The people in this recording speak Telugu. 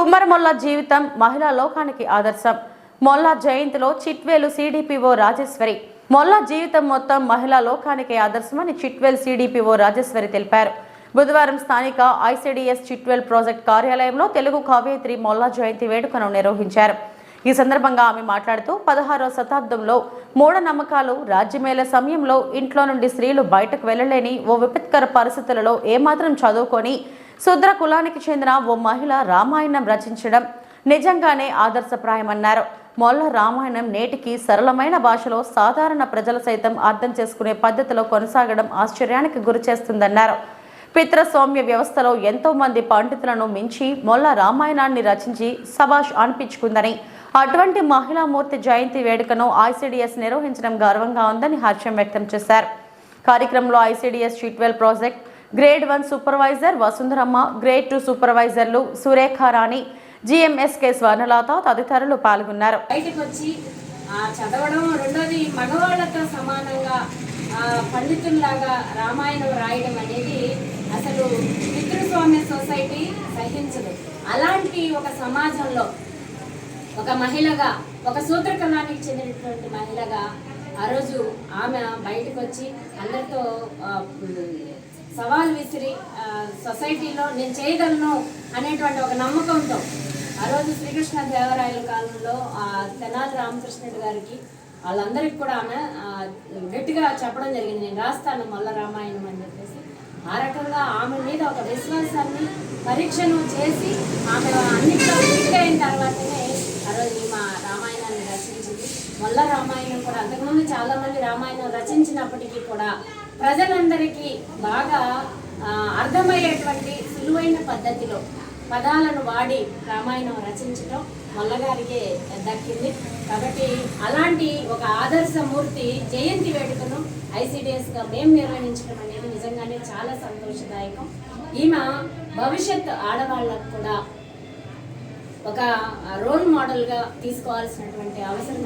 కుమ్మరమొల్లా జీవితం మహిళా లోకానికి ఆదర్శం. మొల్లా జయంతిలో చిట్వేలు సిడిపిఓ రాజేశ్వరి. మొల్లా జీవితం మొత్తం మహిళా లోకానికి ఆదర్శమని చిట్వేల్ సిడిపిఓ రాజేశ్వరి తెలిపారు. బుధవారం స్థానిక ఐసిడిఎస్ చిట్వేల్ ప్రాజెక్ట్ కార్యాలయంలో తెలుగు కవయిత్రి మొల్లా జయంతి వేడుకను నిర్వహించారు. ఈ సందర్భంగా ఆమె మాట్లాడుతూ పదహారవ శతాబ్దంలో మూఢనమ్మకాలు రాజ్యమేల సమయంలో ఇంట్లో నుండి స్త్రీలు బయటకు వెళ్ళలేని ఓ విపత్కర పరిస్థితులలో ఏమాత్రం చదువుకొని శూద్ర కులానికి చెందిన ఓ మహిళ రామాయణం రచించడం నిజంగానే ఆదర్శప్రాయమన్నారు. మొల్ల రామాయణం నేటికి సరళమైన భాషలో సాధారణ ప్రజలు సైతం అర్థం చేసుకునే పద్ధతిలో కొనసాగడం ఆశ్చర్యానికి గురిచేస్తుందన్నారు పిత్రస్వామ్య వ్యవస్థలో ఎంతో మంది పండితులను మించి మొల్ల రామాయణాన్ని రచించి సభాష్ అనిపించుకుందని అటువంటి మహిళామూర్తి జయంతి వేడుకను ఐసీడీఎస్ నిర్వహించడం గర్వంగా ఉందని హర్షం వ్యక్తం చేశారు. కార్యక్రమంలో ICDS షీట్వెల్ project grade one supervisor Vasundharamma grade two సూపర్వైజర్లు Surekha Rani జిఎంఎస్కే స్వర్ణలత తదితరులు పాల్గొన్నారు. చదవడం రెండోది మగవాళ్ళతో సమానంగా పండితుల్లాగా రామాయణం రాయడం అనేది అసలు పితృస్వామ్య సొసైటీ సహించదు. అలాంటి ఒక సమాజంలో ఒక మహిళగా ఒక సూత్రకళానికి చెందినటువంటి మహిళగా ఆ రోజు ఆమె బయటకు వచ్చి అందరితో సవాల్ విసిరి సొసైటీలో నేను చేయగలను అనేటువంటి ఒక నమ్మకంతో ఆ రోజు శ్రీకృష్ణ దేవరాయల కాలంలో ఆ తెనాలి రామకృష్ణుడు గారికి వాళ్ళందరికీ కూడా ఆమె గట్టిగా చెప్పడం జరిగింది. నేను రాస్తాను మల్ల రామాయణం అని చెప్పేసి. ఆ రకంగా ఆమె మీద ఒక విశ్వాసాన్ని పరీక్షను చేసి ఆమె అన్నింటిలో ఫిట్ అయిన తర్వాతనే ఆ రోజు మా రామాయణాన్ని రచించింది. మల్ల రామాయణం కూడా అంతకుముందు చాలా మంది రామాయణం రచించినప్పటికీ కూడా ప్రజలందరికీ బాగా అర్థమయ్యేటువంటి సులువైన పద్ధతిలో పదాలను వాడి రామాయణం రచించడం మల్లగారికే దక్కింది. కాబట్టి అలాంటి ఒక ఆదర్శమూర్తి జయంతి వేడుకను ఐసిడిఎస్గా మేము నిర్వహించడం అనేది నిజంగానే చాలా సంతోషదాయకం. ఈమె భవిష్యత్ ఆడవాళ్ళకు కూడా ఒక రోల్ మోడల్గా తీసుకోవాల్సినటువంటి అవసరం